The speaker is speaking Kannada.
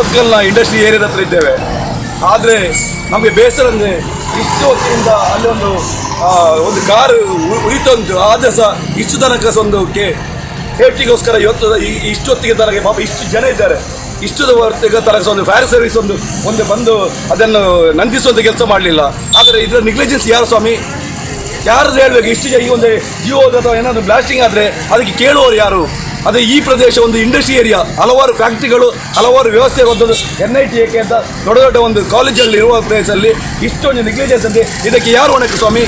ಉಳಿಕಲ್ನ ಇಂಡಸ್ಟ್ರಿ ಏರಿಯಾದ ಹತ್ರ ಇದ್ದೇವೆ. ಆದರೆ ನಮಗೆ ಬೇಸರ ಅಂದರೆ ಇಷ್ಟು ಹೊತ್ತಿನಿಂದ ಅಲ್ಲೊಂದು ಒಂದು ಕಾರ್ ಒಂದು ಕಾರು ಉಳಿತಾ ಆದರೆ ಸಹ ಇಷ್ಟು ತನಕ ಸಹ ಒಂದು ಕೆ, ಸೇಫ್ಟಿಗೋಸ್ಕರ ಇವತ್ತು ಇಷ್ಟು ಹೊತ್ತಿಗೆ ತನಕ ಪಾಪ ಇಷ್ಟು ಜನ ಇದ್ದಾರೆ. ಇಷ್ಟು ಹೊತ್ತಿಗೆ ತನಕ ಒಂದು ಫೈರ್ ಸರ್ವಿಸ್ ಒಂದು ಒಂದು ಬಂದು ಅದನ್ನು ನಂದಿಸುವಂಥ ಕೆಲಸ ಮಾಡಲಿಲ್ಲ. ಆದರೆ ಇದರ ನಿಗ್ಲಿಜೆನ್ಸ್ ಯಾರು ಸ್ವಾಮಿ? ಯಾರು ಹೇಳ್ಬೇಕು? ಇಷ್ಟು ಈ ಒಂದು ಜಿಯೋ ಅಥವಾ ಏನಾದರೂ ಬ್ಲಾಸ್ಟಿಂಗ್ ಆದರೆ ಅದಕ್ಕೆ ಕೇಳುವವರು ಯಾರು? ಅದೇ ಈ ಪ್ರದೇಶ ಒಂದು ಇಂಡಸ್ಟ್ರಿ ಏರಿಯಾ ಹಲವಾರು ಫ್ಯಾಕ್ಟ್ರಿಗಳು ಹಲವಾರು ವ್ಯವಸ್ಥೆ ಒಂದು ಎನ್ ಐ ಟಿ ಅಂತ ದೊಡ್ಡ ದೊಡ್ಡ ಒಂದು ಕಾಲೇಜಲ್ಲಿ ಇರುವ ಪ್ಲೇಸಲ್ಲಿ ಇಷ್ಟೊಂದು ನೆಗ್ಲಿಜೆನ್ಸ್ ಅಂತೆ ಇದಕ್ಕೆ ಯಾರು ಹೊಣೆ ಸ್ವಾಮಿ?